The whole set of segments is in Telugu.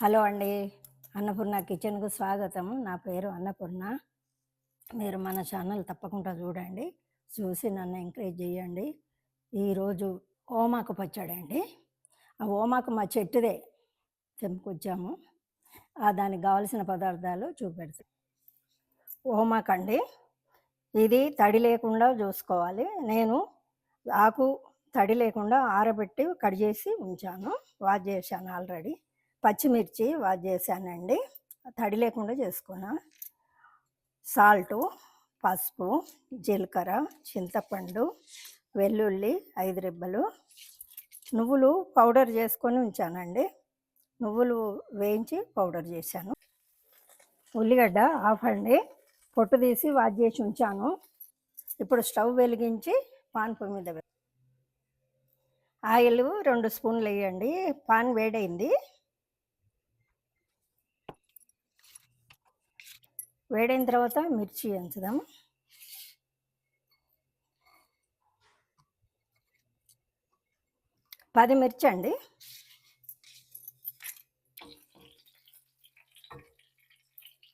హలో అండి. అన్నపూర్ణ కిచెన్కు స్వాగతం. నా పేరు అన్నపూర్ణ. మీరు మన ఛానల్ తప్పకుండా చూడండి. చూసి నన్ను ఎంకరేజ్ చేయండి. ఈరోజు ఓమాకు పచ్చడి అండి. ఆ ఓమాకు మా చెట్టుదే తెంపుకొచ్చాము. ఆ దానికి కావలసిన పదార్థాలు చూపెడతాం. ఓమాకు అండి. ఇది తడి లేకుండా చూసుకోవాలి. నేను ఆకు తడి లేకుండా ఆరబెట్టి కట్ చేసి ఉంచాను. వాష్ చేశాను ఆల్రెడీ. పచ్చిమిర్చి వాష్ చేశానండి. తడి లేకుండా చేసుకున్నా. సాల్టు పసుపు జీలకర్ర చింతపండు వెల్లుల్లి ఐదు రెబ్బలు. నువ్వులు పౌడర్ చేసుకొని ఉంచానండి. నువ్వులు వేయించి పౌడర్ చేశాను. ఉల్లిగడ్డ ఆఫ్ అండి. పొట్టు తీసి వాష్ చేసి ఉంచాను. ఇప్పుడు స్టవ్ వెలిగించి పాన్పు మీద ఆయిల్ రెండు స్పూన్లు వేయండి. పాన్ వేడైంది. వేడైన తర్వాత మిర్చి ఎంచుదాం పది మిర్చి అండి.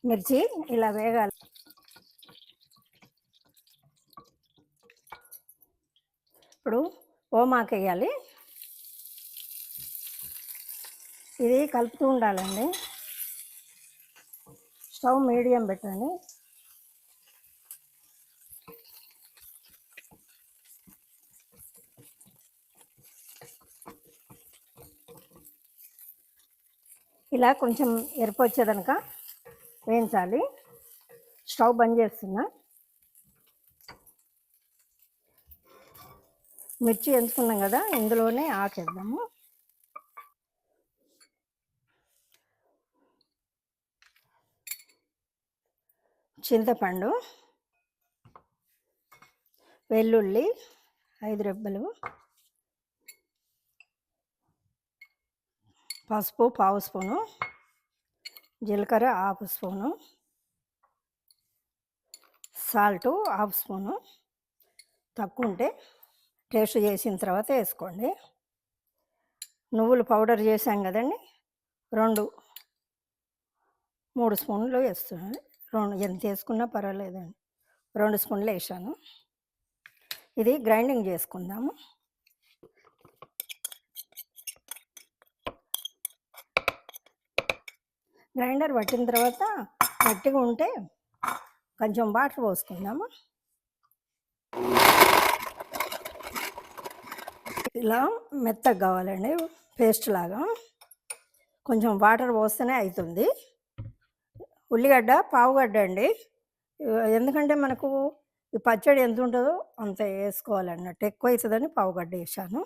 మిర్చి ఇలా వేగాలి. ఇప్పుడు ఓమాకు వేయాలి. ఇది కలుపుతూ ఉండాలండి. స్టవ్ మీడియం పెట్టండి. ఇలా కొంచెం ఎరుపు వచ్చేదనక వేయించాలి. స్టవ్ బంద్ చేస్తున్నా. మిర్చి ఎంచుకున్నాం కదా ఇందులోనే ఆకేద్దాము. చింతపండు వెల్లుల్లి ఐదు రెబ్బలు పసుపు పావు స్పూను జీలకర్ర half spoon salt half spoon. తక్కువ ఉంటే టేస్ట్ చేసిన తర్వాత వేసుకోండి. నువ్వులు పౌడర్ చేసాం కదండి రెండు మూడు స్పూన్లు వేస్తున్నాను. రెండు ఎంత వేసుకున్నా పర్వాలేదండి. రెండు స్పూన్లు వేసాను. ఇది గ్రైండింగ్ చేసుకుందాము. గ్రైండర్ పట్టిన తర్వాత గట్టిగా ఉంటే కొంచెం వాటర్ పోసుకుందాము. ఇలా మెత్తగా కావాలండి పేస్ట్ లాగా. కొంచెం వాటర్ పోస్తేనే అవుతుంది ఉల్లిగడ్డ పావుగడ్డ అండి. ఎందుకంటే మనకు ఈ పచ్చడి ఎంత ఉంటుందో అంత వేసుకోవాలన్నట్టు. ఎక్కువ అవుతుందని పావుగడ్డ వేసాను.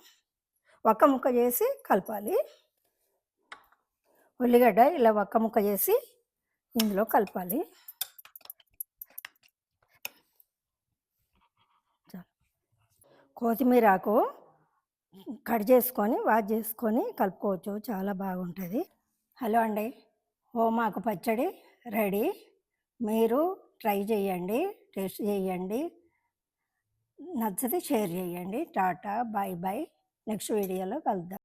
ఒక్క ముక్క చేసి కలపాలి. ఉల్లిగడ్డ ఇలా ఒక్క ముక్క చేసి ఇందులో కలపాలి. కొత్తిమీర ఆకు కట్ చేసుకొని వాష్ చేసుకొని కలుపుకోవచ్చు. చాలా బాగుంటుంది. హలో అండి. హోమాకు పచ్చడి రెడీ. మీరు ట్రై చేయండి టేస్ట్ చేయండి. నచ్చితే షేర్ చేయండి. టాటా బాయ్ బాయ్ నెక్స్ట్ వీడియోలో కలుద్దాం.